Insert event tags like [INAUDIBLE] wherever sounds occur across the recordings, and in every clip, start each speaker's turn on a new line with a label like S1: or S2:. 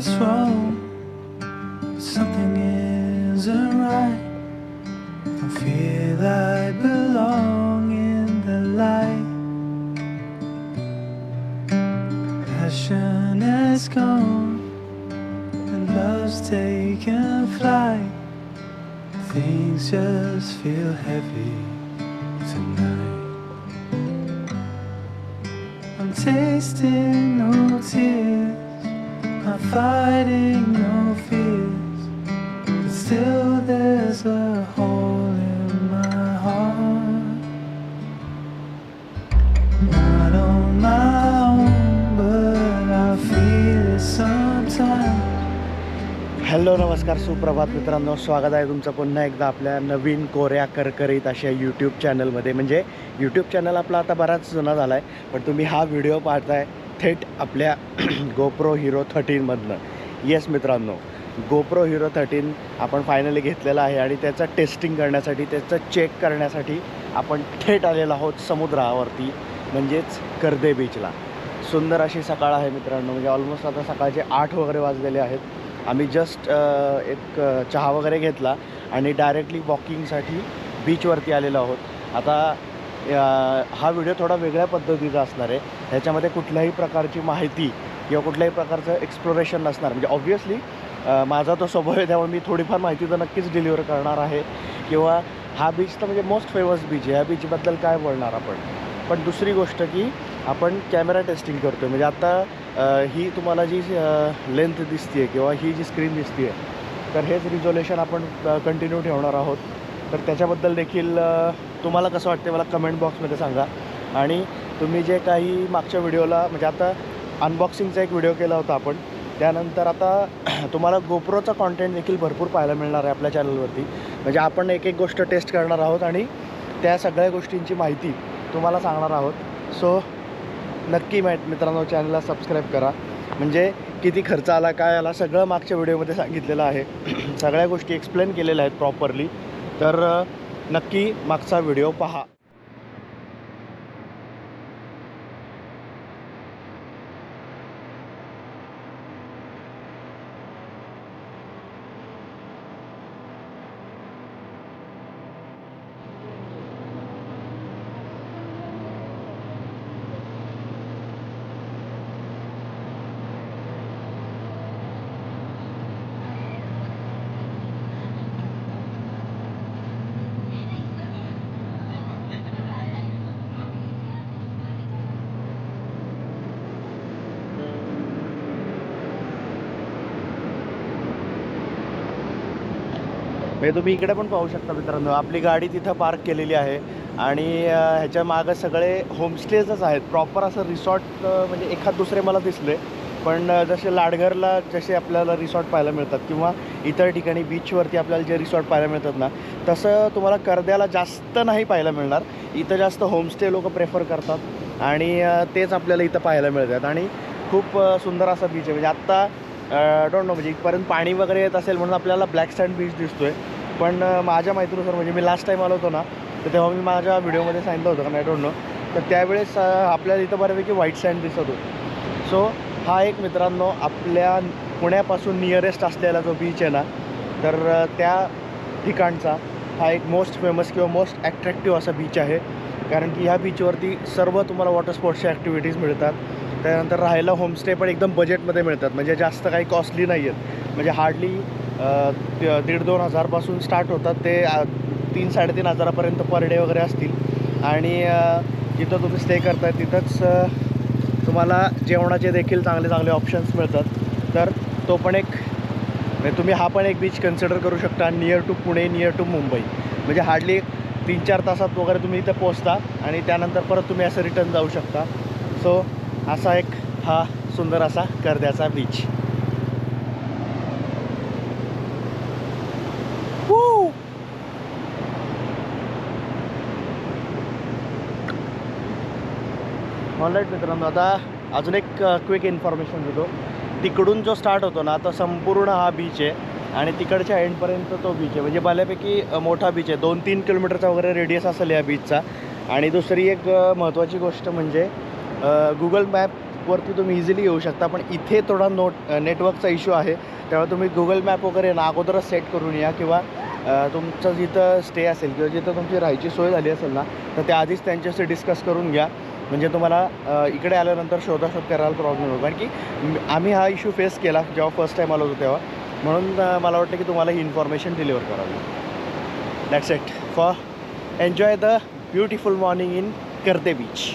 S1: what's wrong. Something isn't right. Don't feel I belong in the light. Passion has gone and love's taken flight. Things just feel heavy tonight. I'm tasting no tears. Not fighting no fears. But still, there's a hole in my heart. Not on my own, but I feel it sometimes.
S2: Hello नमस्कार सुप्रभात मित्रांनो स्वागत आहे तुमचं पुन्हा एकदा आपल्या नवीन कोऱ्या करकरीत अशा यूट्यूब चॅनलमध्ये म्हणजे यूट्यूब चॅनल आपला आता बराच जुना झाला आहे पण तुम्ही हा व्हिडिओ पाहताय थेट आपल्या गोप्रो हिरो थर्टीनमधनं येस मित्रांनो गोप्रो हिरो थर्टीन आपण फायनली घेतलेला आहे आणि त्याचं टेस्टिंग करण्यासाठी त्याचं चेक करण्यासाठी आपण थेट आलेलो आहोत समुद्रावरती म्हणजेच कर्दे बीचला सुंदर अशी सकाळ आहे मित्रांनो म्हणजे ऑलमोस्ट आता सकाळचे आठ वगैरे वाजलेले आहेत. आम्ही जस्ट एक चहा वगैरे घेतला आणि डायरेक्टली वॉकिंगसाठी बीचवरती आलेलो आहोत. आता हा व्हिडिओ थोडा वेगळ्या पद्धतीचा असणार आहे. ह्याच्यामध्ये कुठल्याही प्रकारची माहिती किंवा कुठल्याही प्रकारचं एक्सप्लोरेशन नसणार. म्हणजे ऑब्व्हियसली माझा तो स्वभाव आहे त्यामुळे मी थोडीफार माहिती तर नक्कीच डिलिव्हर करणार आहे. किंवा हा बीच तर म्हणजे मोस्ट फेमस बीच आहे. ह्या बीचबद्दल काय बोलणार आपण? पण दुसरी गोष्ट की आपण कॅमेरा टेस्टिंग करतो म्हणजे आता ही तुम्हाला जी लेंथ दिसते किंवा ही जी स्क्रीन दिसते आहे तर हेच रिझोल्युशन आपण कंटिन्यू ठेवणार आहोत. तर त्याच्याबद्दल देखील तुम्हाला कसं वाटते मला कमेंट बॉक्समध्ये सांगा. आणि तुम्ही जे काही मागच्या व्हिडिओला म्हणजे आता अनबॉक्सिंगचा एक व्हिडिओ केला होता आपण. त्यानंतर आता [CLEARS THROAT] तुम्हाला गोप्रोचा कॉन्टेंट देखील भरपूर पाहायला मिळणार आहे आपल्या चॅनलवरती म्हणजे आपण एक एक गोष्ट टेस्ट करणार आहोत आणि त्या सगळ्या गोष्टींची माहिती तुम्हाला सांगणार आहोत. सो नक्की माहीत मित्रांनो चॅनलला सबस्क्राईब करा. म्हणजे किती खर्च आला काय आला सगळं मागच्या व्हिडिओमध्ये सांगितलेलं आहे. [CLEARS THROAT] सगळ्या गोष्टी एक्सप्लेन केलेल्या आहेत प्रॉपरली तर नक्की मागचा व्हिडिओ पहा. म्हणजे तुम्ही इकडे पण पाहू शकता मित्रांनो. आपली गाडी तिथं पार्क केलेली आहे. आणि ह्याच्या मागं सगळे होमस्टेजच आहेत. प्रॉपर असं रिसॉर्ट म्हणजे एखाद दुसरे मला दिसले. पण जसे लाडघरला जसे आपल्याला रिसॉर्ट पाहायला मिळतात किंवा इतर ठिकाणी बीचवरती आपल्याला जे रिसॉर्ट पाहायला मिळतात ना तसं तुम्हाला कर्द्याला जास्त नाही पाहायला मिळणार. इथं जास्त होमस्टे लोक प्रेफर करतात. आणि तेच आपल्याला इथं पाहायला मिळतात. आणि खूप सुंदर असा बीच आहे. म्हणजे आत्ता डोंट नो म्हणजे इथपर्यंत पाणी वगैरे येत असेल म्हणून आपल्याला ब्लॅक सँड बीच दिसतो आहे पण माझ्या माहितीनुसार म्हणजे मी लास्ट टाईम आलो होतो ना तर तेव्हा मी माझ्या व्हिडिओमध्ये सांगितलं होतं का आय डोंट नो तर त्यावेळेस आपल्याला इथं बऱ्यापैकी व्हाईट सँड दिसत होतो. सो हा एक मित्रांनो आपल्या पुण्यापासून नियरेस्ट असलेला जो बीच आहे ना तर त्या ठिकाणचा हा एक मोस्ट फेमस किंवा मोस्ट ॲट्रॅक्टिव्ह असा बीच आहे. कारण की ह्या बीचवरती सर्व तुम्हाला वॉटर स्पोर्ट्सच्या ॲक्टिव्हिटीज मिळतात. त्यानंतर राहायला होमस्टे पण एकदम बजेटमध्ये मिळतात. म्हणजे जास्त काही कॉस्टली नाही आहेत म्हणजे हार्डली दीड दोन हजारपासून स्टार्ट होतात. ते तीन साडेतीन हजारापर्यंत पर डे वगैरे असतील. आणि जिथं तुम्ही स्टे करताय तिथंच तुम्हाला जेवणाचे देखील चांगले चांगले ऑप्शन्स मिळतात. तर तो पण एक म्हणजे तुम्ही हा पण एक बीच कन्सिडर करू शकता near to Pune near to Mumbai. म्हणजे हार्डली तीन चार तासात वगैरे तुम्ही इथं पोचता आणि त्यानंतर परत तुम्ही असं रिटर्न जाऊ शकता. सो असा एक हा सुंदर असा कर्द्याचा बीच ऑनलाईट मित्रांनो आता अजून एक क्विक इन्फॉर्मेशन देतो. तिकडून जो स्टार्ट होतो ना तो संपूर्ण हा बीच आहे आणि तिकडच्या एंडपर्यंत तो बीच आहे. म्हणजे बऱ्यापैकी मोठा बीच आहे. दोन तीन किलोमीटरचा वगैरे रेडियस असेल या बीचचा आणि दुसरी एक महत्त्वाची गोष्ट म्हणजे गुगल मॅपवरती तुम्ही इझिली येऊ शकता पण इथे थोडा नोट नेटवर्कचा इश्यू आहे. त्यामुळे तुम्ही गुगल मॅप वगैरे ना अगोदरच सेट करून या किंवा तुमचं जिथं स्टे असेल किंवा जिथं तुमची राहायची सोय झाली असेल ना तर त्या आधीच त्यांच्याशी डिस्कस करून घ्या. म्हणजे तुम्हाला इकडे आल्यानंतर शोधाशोध करायला प्रॉब्लेम होईल कारण की आम्ही हा इश्यू फेस केला जेव्हा फर्स्ट टाईम आलो होतो तेव्हा. म्हणून मला वाटतं की तुम्हाला ही इन्फॉर्मेशन डिलिव्हर करावी that's it for enjoy the beautiful morning in Karde beach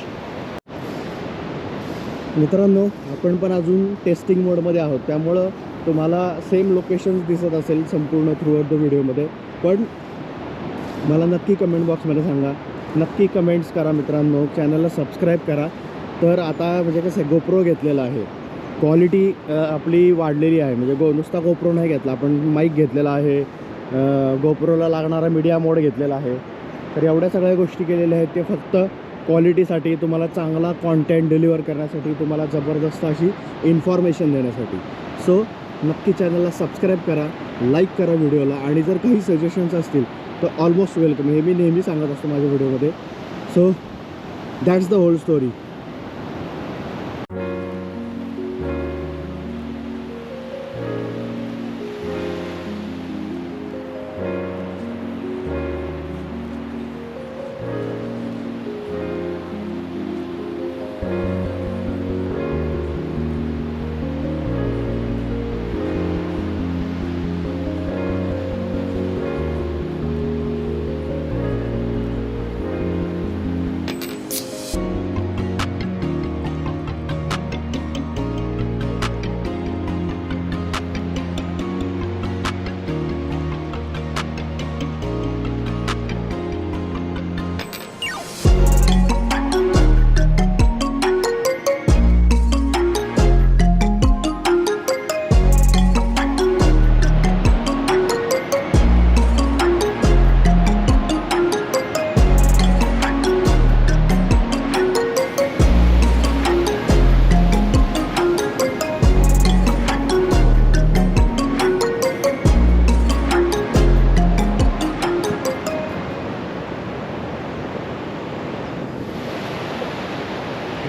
S2: मित्रांनो आपण पण अजून टेस्टिंग मोडमध्ये आहोत. त्यामुळं तुम्हाला सेम लोकेशन्स दिसत असेल संपूर्ण थ्रू आउट द व्हिडिओमध्ये पण मला नक्की कमेंट बॉक्समध्ये सांगा. नक्की कमेंट्स करा मित्रांनो. चॅनलला सबस्क्राईब करा. तर आता म्हणजे कसं गोप्रो घेतलेला आहे. क्वालिटी आपली वाढलेली आहे. म्हणजे गो नुसता गोप्रो नाही घेतला. आपण माईक घेतलेला आहे. गोप्रोला लागणारा मीडिया मोड घेतलेला आहे. तर एवढ्या सगळ्या गोष्टी केलेल्या आहेत. ते फक्त क्वालिटीसाठी तुम्हाला चांगला कॉन्टेंट डिलिव्हर करण्यासाठी तुम्हाला जबरदस्त अशी इन्फॉर्मेशन देण्यासाठी. सो नक्की चॅनलला सबस्क्राईब करा लाईक करा व्हिडिओला आणि जर काही सजेशन्स असतील तर ऑलमोस्ट वेलकम हे मी नेहमी सांगत असतो माझ्या व्हिडिओमध्ये so that's the whole story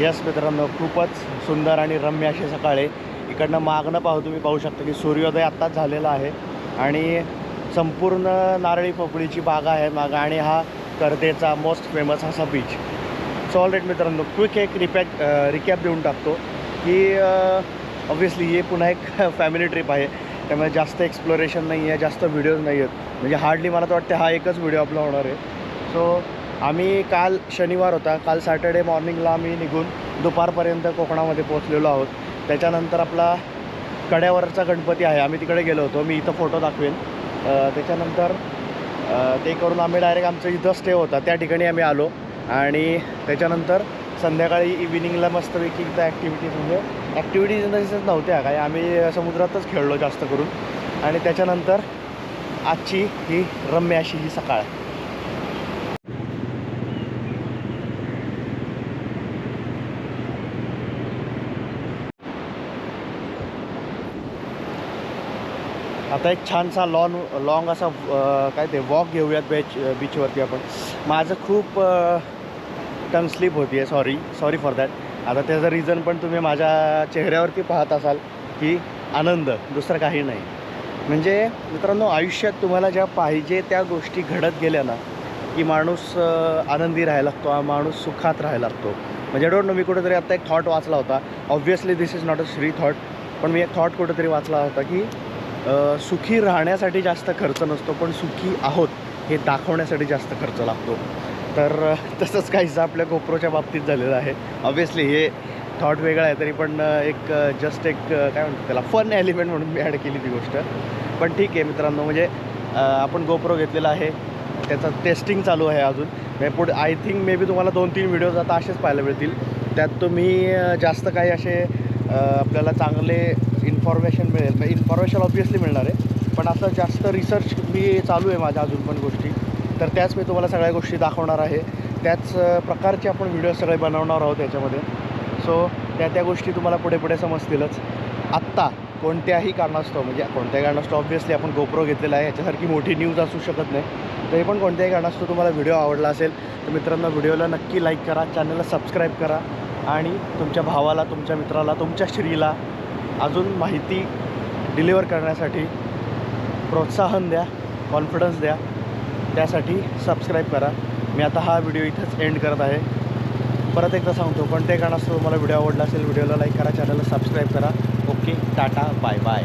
S2: yes मित्रांनो खूपच सुंदर आणि रम्य अशी सकाळ आहे. इकडनं मागणं पाहू तुम्ही पाहू शकता की सूर्योदय आत्ताच झालेला आहे आणि संपूर्ण नारळी पोपळीची बागा आहे मागा आणि हा कर्देचा मोस्ट फेमस असा बीच सो ऑलरेट मित्रांनो क्विक एक रिपॅक रिकॅप देऊन टाकतो की ऑब्व्हियसली हे पुन्हा एक [LAUGHS] फॅमिली ट्रिप आहे. त्यामुळे जास्त एक्सप्लोरेशन नाही आहे जास्त व्हिडिओज नाही आहेत म्हणजे हार्डली मला तर वाटते हा एकच व्हिडिओ आपला होणार आहे. सो आम्ही काल शनिवार होता काल सॅटर्डे मॉर्निंगला आम्ही निघून दुपारपर्यंत कोकणामध्ये पोहोचलेलो आहोत. त्याच्यानंतर आपला कड्यावरचा गणपती आहे आम्ही तिकडे गेलो होतो मी इथं फोटो दाखवेन. त्याच्यानंतर ते करून आम्ही डायरेक्ट आमचं इथं स्टे होता त्या ठिकाणी आम्ही आलो. आणि त्याच्यानंतर संध्याकाळी इव्हिनिंगला मस्तपैकी इथं ॲक्टिव्हिटीज म्हणजे ॲक्टिव्हिटीज इन द सेन्स नव्हत्या काय आम्ही समुद्रातच खेळलो जास्त करून. आणि त्याच्यानंतर आजची ही रम्य अशी ही सकाळ आता एक छानसा लॉन लॉंग असा काय ते वॉक घेऊयात बीच बीचवरती आपण. माझं खूप टंग स्लिप होती आहे सॉरी सॉरी फॉर दॅट आता त्याचं रिझन पण तुम्ही माझ्या चेहऱ्यावरती पाहत असाल की आनंद दुसरं काही नाही. म्हणजे मित्रांनो आयुष्यात तुम्हाला ज्या पाहिजे त्या गोष्टी घडत गेल्या ना की माणूस आनंदी राहायला लागतो हा माणूस सुखात राहायला लागतो. म्हणजे डोंट नो मी कुठेतरी आत्ता एक थॉट वाचला होता. Obviously this is not a Shri thought पण मी एक थॉट कुठेतरी वाचला होता की सुखी राहण्यासाठी जास्त खर्च नसतो पण सुखी आहोत हे दाखवण्यासाठी जास्त खर्च लागतो. तर तसंच काहीसं आपल्या गोप्रोच्या बाबतीत झालेलं आहे. ऑब्व्हियसली हे थॉट वेगळं आहे तरी पण एक जस्ट एक काय म्हणतात त्याला फन एलिमेंट म्हणून मी ॲड केली ती गोष्ट. पण ठीक आहे मित्रांनो म्हणजे आपण गोप्रो घेतलेला आहे. त्याचं टेस्टिंग चालू आहे अजून. म्हणजे पुढे आय थिंक मे बी तुम्हाला दोन तीन व्हिडिओज आता असेच पाहायला मिळतील. त्यात तुम्ही जास्त काही असे आपल्याला चांगले इन्फॉर्मेशन मिळेल. म्हणजे इन्फॉर्मेशन ऑब्व्हियसली मिळणार आहे. पण असं जास्त रिसर्च मी चालू आहे माझ्या अजून पण गोष्टी. तर त्याच मी तुम्हाला सगळ्या गोष्टी दाखवणार आहे. त्याच प्रकारचे आपण व्हिडिओ सगळे बनवणार आहोत त्याच्यामध्ये सो त्या त्या गोष्टी तुम्हाला पुढे पुढे समजतीलच. आत्ता कोणत्याही कारणास्तव म्हणजे कोणत्याही कारणास्तव ऑब्व्हियसली आपण गोप्रो घेतलेला आहे. याच्यासारखी मोठी न्यूज असू शकत नाही. तरी पण कोणत्याही कारणास्तव तुम्हाला व्हिडिओ आवडला असेल तर मित्रांनो व्हिडिओला नक्की लाईक करा. चॅनलला सबस्क्राईब करा. आणि तुमच्या भावाला तुमच्या मित्राला तुमच्या श्रीला अजून माहिती डिलिव्हर करण्यासाठी प्रोत्साहन द्या कॉन्फिडन्स द्या. त्यासाठी सबस्क्राईब करा. मी आता हा व्हिडिओ इथंच एंड करत आहे. परत एकदा सांगतो कोणत्याही कारणास्तव मला व्हिडिओ आवडला असेल व्हिडिओला लाईक करा चॅनलला सबस्क्राईब करा. Okay tata bye bye